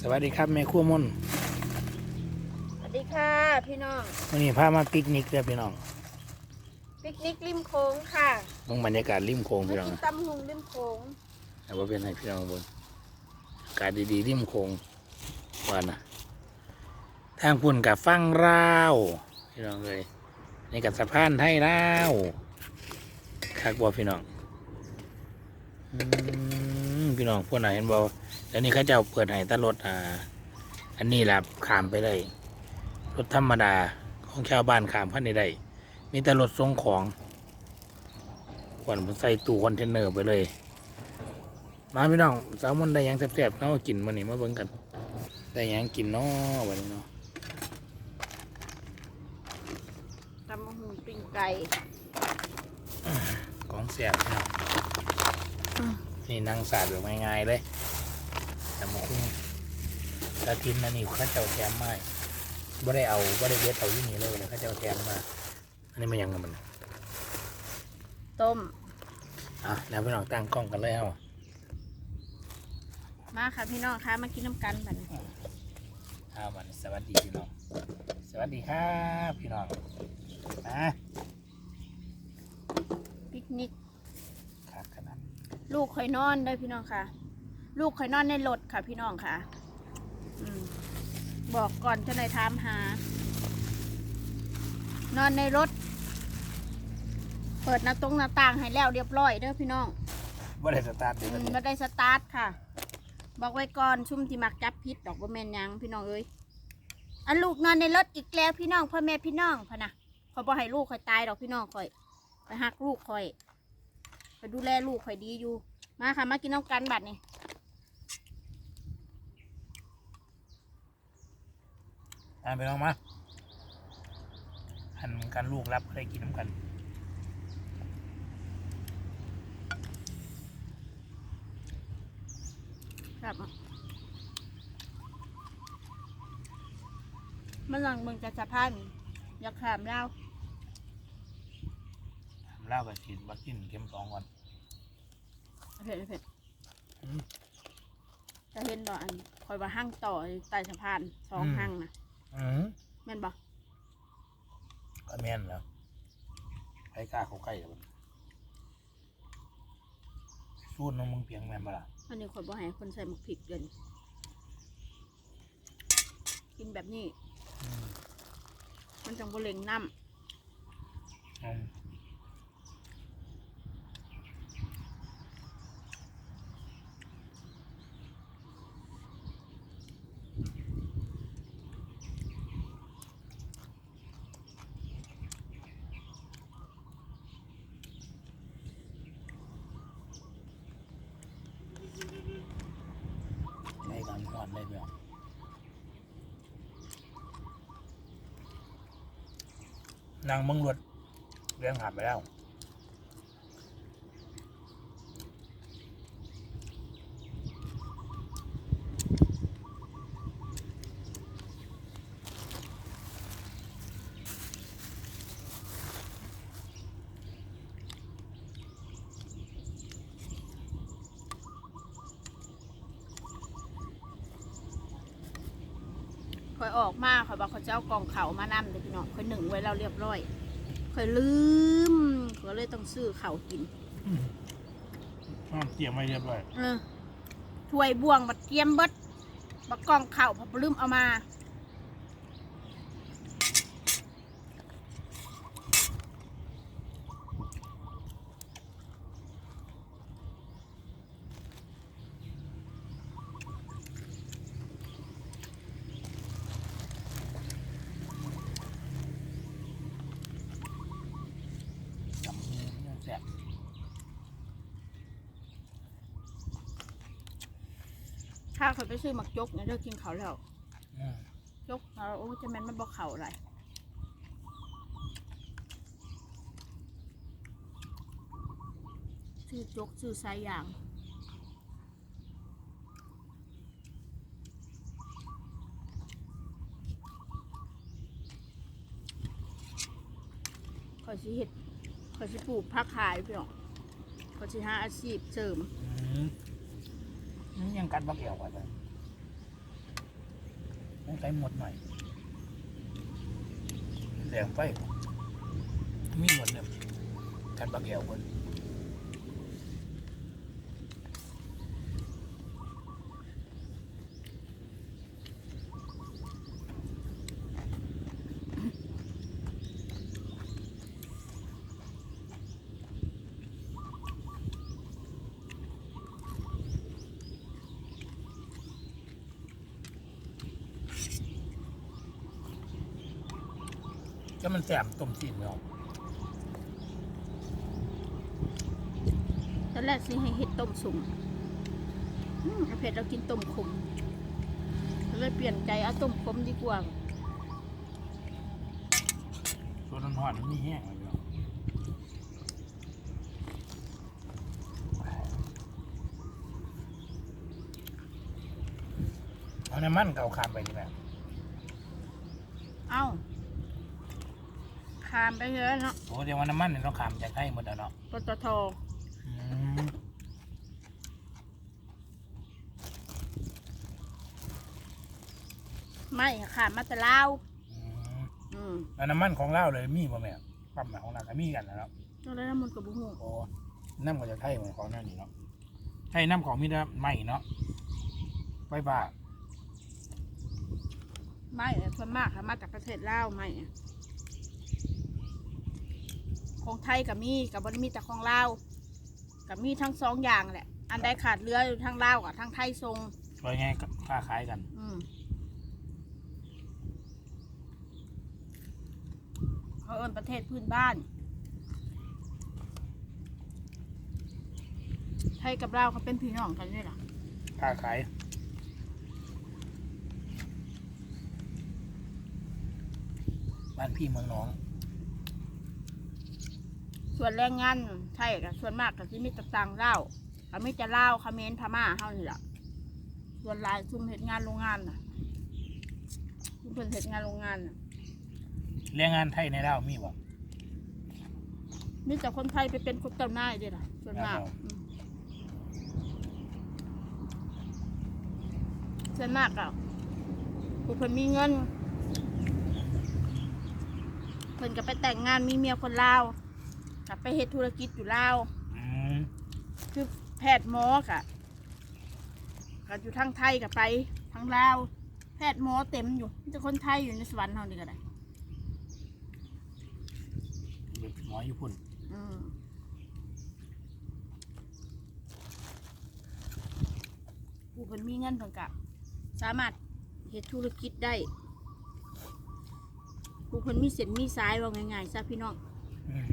สวัสดีครับแม่ครัวมนสวัสดีค่ะพี่น้องวันนี้พามาปิกนิกเด้อพี่น้องปิกนิกริมโค้งค่ะเบงบรรยากาศริมโค้งมาพี่น้องกินตำหุงริมโค้งแต่ว่าเป็นให้พี่น้องบนอากาศดีๆริมโค้งว่านะทางพุ่นกับฟังราวพี่น้องเลยนี่กับสะพานไทยราวคักบ่พี่น้องอืม พี่น้องพวกไหนเห็นบ่แล้วนี่เขาเจ้าเปิดให้แตรถอ่า อันนี้แหละขามไปเลยรถธรรมดาของชาวบ้านขามพันใดได้มีแต่รถส่งของขวัญผมใส่ตู้คอนเทนเนอร์ไปเลย มาพี่น้องสาวมันได้หยังแซ่บๆเนาะกินมันนี่มาเบิ่งกันได้หยังกินเนาะวันนี้เนาะตำหุงปิ้งไก่ของแซ่บพี่น้อง นี่นั่งสาดแบบง่ายๆเลยแต่หมกกระทินอันนี้เข้าเจ้าแถมมาบ่ได้เอาบ่ได้เวทเอาที่นี่เลยเลยเข้าเจ้าแถมมาอันนี้มันยังไงมันต้มอะแล้วพี่น้องตั้งกล้องกันเลยเอามาค่ะพี่น้องค่ะมากินน้ำกันบัดนเอามันสวัสดีพี่น้องสวัสดีครับพี่น้องมาปิกนิกขาดขนาด ลูกคอยนอนเด้อพี่น้องค่ะ ลูกคอยนอนในรถค่ะ พี่น้องค่ะอืมบอกก่อนจะได้ถามหา นอนในรถ เปิดหน้าตรงหน้าต่างให้แล้วเรียบร้อยเด้อพี่น้องบ่ได้สตาร์ทเดี๋ยวอืมันมไม่ได้สตาร์ทค่ะ บอกไว้ก่อนชุ่มที่มักจับพิษดอกบ่แม่นหยังพี่น้องเอ้ยอันลูกนอนในรถอีกแล้วพี่น้องพ่อแม่พี่น้องพะนะขอยบ่ให้ลูกคอยตายดอกพี่น้องคอยไปหักลูกคอย ไปดูแลลูกคอยดีอยู่ มาค่ะ มากินน้ำกันบัดนี่อ่าไปน้องมาหันกันลูกรับได้กินน้ำกันครับมันหลังมึงจะสะพานอยากขามแล้ว เล่ากับฉีดวัคซีนเข็มสองก่อนเผ็ดเผ็ดอืมจะเห็นดอกอันคอยว่าห้างต่อใต้สะพานสองอืมห้างนะอืมแม่นบ่ก็แม่นแล้วใครกล้าเขาใกล้กับมันสู้น้องมึงเพียงแม่นบ่ล่ะอันนี้คอยบ่ให้คนใส่หมกผิดเลยกินแบบนี้อืมมันจังบ่เล็งน้อืมใช้การหอดเลยเดียว นางมึงรวดเรื่องหับไปแล้ว อยออกมาคอยบอกเขาจะเอากล่องเขามานำเดี๋ยวพี่น้องคอยหนึ่งไว้แล้วเรียบร้อยคอยลืมก็เลยต้องซื้อเขาวกินอ้าวเตรียมไว้เรียบร้อยเออถ้วยบ่วงบัดเกียมเบิดบักกล่องเข่าพอลืมเอามา แซ่บถ้าเขาไปซื้อหมักจกเนี่ยเลิกกินเขาวแล้วอืมจกเราโอ้จะแม่นมันบอกเขาอะไรซื้อจกซื้อสายยางขอยสิเห็ด ขาจะปลูกผักขายพี่น้องขาจะหาอาชีพเสริมอืมนี่ยังกัดบักเอวกว่าเลยใช้หมดหน่อยแรงไฟมีหมดเลยกันบักเอวคน ก็มันแสบต้มจีนเนาะตอนแรกสิให้เห็ดต้มสุ่มอืมเอาเผ็ดเรากินต้มขมก็เลยเปลี่ยนใจเอาต้มขมดีกว่าส่วนหอนๆมันมีแห้งเลยเนาะเอาน้ำมันเก่าคามไปนี่แหละ เอ้า คามไปเถอะเนาะโอ้เดี๋ยวว่าน้ำมันเนี่ยต้องคามจากให้หมดแล้วเนาะปตทอืมไม่ค่ะมาแต่ลาวอืมอืมแล้วน้ำมันของเราเลยมีป่ะแม่ปั๊มของเราก็มีกันนะครับก็เลยน้ำมันกับบุหูโอ้น้ำก็จะไทยเหมือนของนั่นนี่เนาะไทยน้ำของมีแต่ไม่เนาะไฟบ้าไม่ส่วนมากค่ะมาจากประเทศลาวไม่ ของไทยกับมีกับบริมีแต่ของลาวกับมีทั้งสองอย่างแหละ อันใดขาดเรืออยู่ทั้งลาวกับทั้งไทยทรงไว้ไงกับค้าขายกันอืมเขาเอินประเทศพื้นบ้าน ไทยกับลาวเขาเป็นพี่น้องกันด้วยล่ะค้าขายบ้านพี่เมืองน้อง ส่วนแรงงานไทยกับส่วนมากกับที่มีแตต่างเล่าวเขาไม่จะเล่าวเขมรพม่าเท่านี้แหละส่วนหลายซุ่มเหตุงานโรงงานน่ะซุ่มเป็นเหตุงานโรงงานน่ะแรงงานไทยในเราวมีบ่ มีแต่คนไทยไปเป็นคนเจ้านายด้วยล่ะ ส่วนมากครับอืมส่วนมากอะผู้เพิ่นมีเงินเพิ่นก็ไปแต่งงานมีเมียคนลาว กลับไปเฮ็ดธุรกิจอยู่ลาว อืมคือแพทย์หมอกะก็อยู่ทางไทยกับไปทางลาว แพทย์หมอเต็มอยู่มีแต่คนไทยอยู่ในสวรรค์เท่านี้ก็ได้เด็กหมออยู่พุ่นอืมผู้เพิ่นมีเงินเพิ่นกะสามารถเฮ็ดธุรกิจได้ผู้เพิ่นมีเส้นมีสายว่าง่ายๆซะพี่น้อง อืม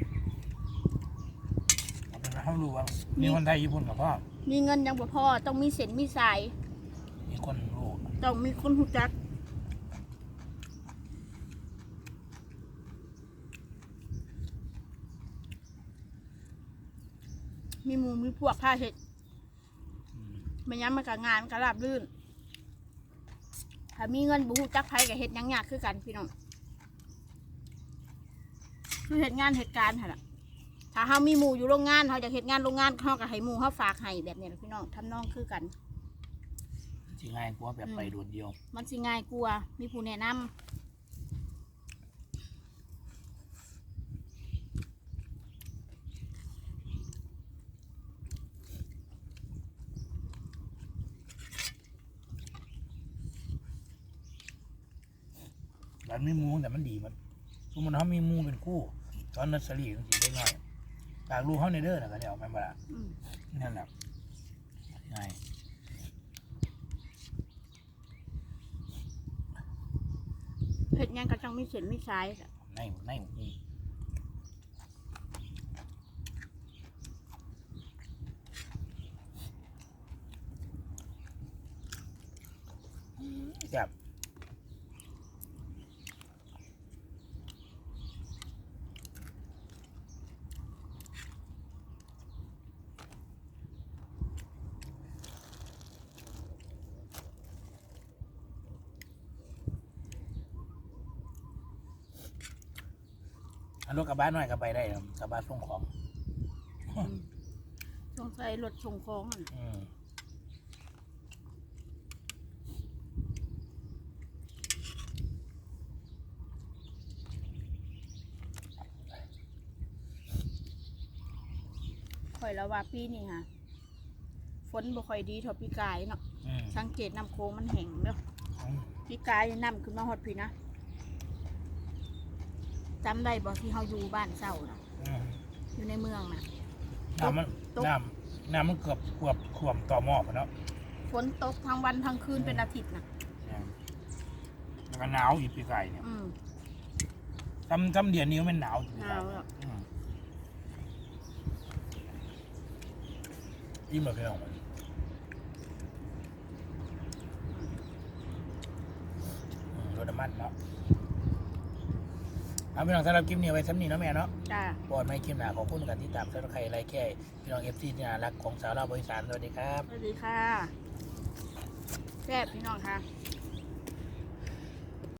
เอาเป็นว่าเขารู้ว่ามีคนไทยอยู่พุ่นกับพ่อมีเงินยังบ่พอต้องมีเส้นมีสาย มีคนรู้ต้องมีคนหูจักมีหมูมีพวกผ้าเห็ดอืมไม่ย้ำมันกับงานกระลาบลื่น ถ้ามีเงินบุหูจักไผกับเห็ดหยังยากคือกันพี่น้อง คือเห็ดงานเหตุการณ์ค่ะล่ะ ถ้าเฮามีหมูอยู่โรงงานเฮาอยากเห็ดงานโรงงานเฮาก็ให้หมูเฮาฝากให้แบบนี้แหละพี่น้องทำนองคือกัน สิง่ายกว่าแบบไปโดดเดียว มันสิง่ายกลัวามีผู้แนะนำมันมีหมูแต่มันดีมันสมมติเขามีหมูเป็นคู่ ตอนนัสซอรี่มันสิได้ง่าย ตากลูกเขาในเด้อนะก็เดี๋ยวไปบ่ละอืมนั่นแหละง่ายเห็ดหยังก็ต้องมีเส้นมีสายค่ะในในนี่แซ่บ รถกระบะน่อยก็ไปได้ครับกระบะส่งของ สงสัยรถส่งของนั่นอืมอยละว่าปีนี่ค่ะ ฝนบ่ค่อยดีท่าปีกายเนาะสังเกตน้ำโค้งมันแห้งเนาะอืม ปีกายน้ำขึ้นมาหดพี่นะ จำได้บ่ที่เฮาอยู่บ้านเศร้าน่ะ อืมอยู่ในเมืองน่ะ น้ำมันตก น้ำน้ำมันเกือบขวบขวมต่อหม้อไปแล้วฝนตกทั้งวันทั้งคืนเป็นอาทิตย์น่ะแล้วก็หนาวอีกปีไก่เนี่ยอืมทำทำเดือนนี้มันหนาวปีหไก่นาวอะ อืมอิ่มแบบพี่น้องมันอืมรสน้ำมันเนาะ เอาพี่น้องสำหรับคลิปนี้เอาไว้ซ้ำนี้เนาะแม่เนาะจ้าบอดไม่คลิปหนาขอบคุณกันที่ตามสำหรับใครไรแค่พี่น้องเอฟซีที่น่ารักของสาวเราวบริสารสวัสดีครับ สวัสดีค่ะแซ่บพี่น้องค่ะ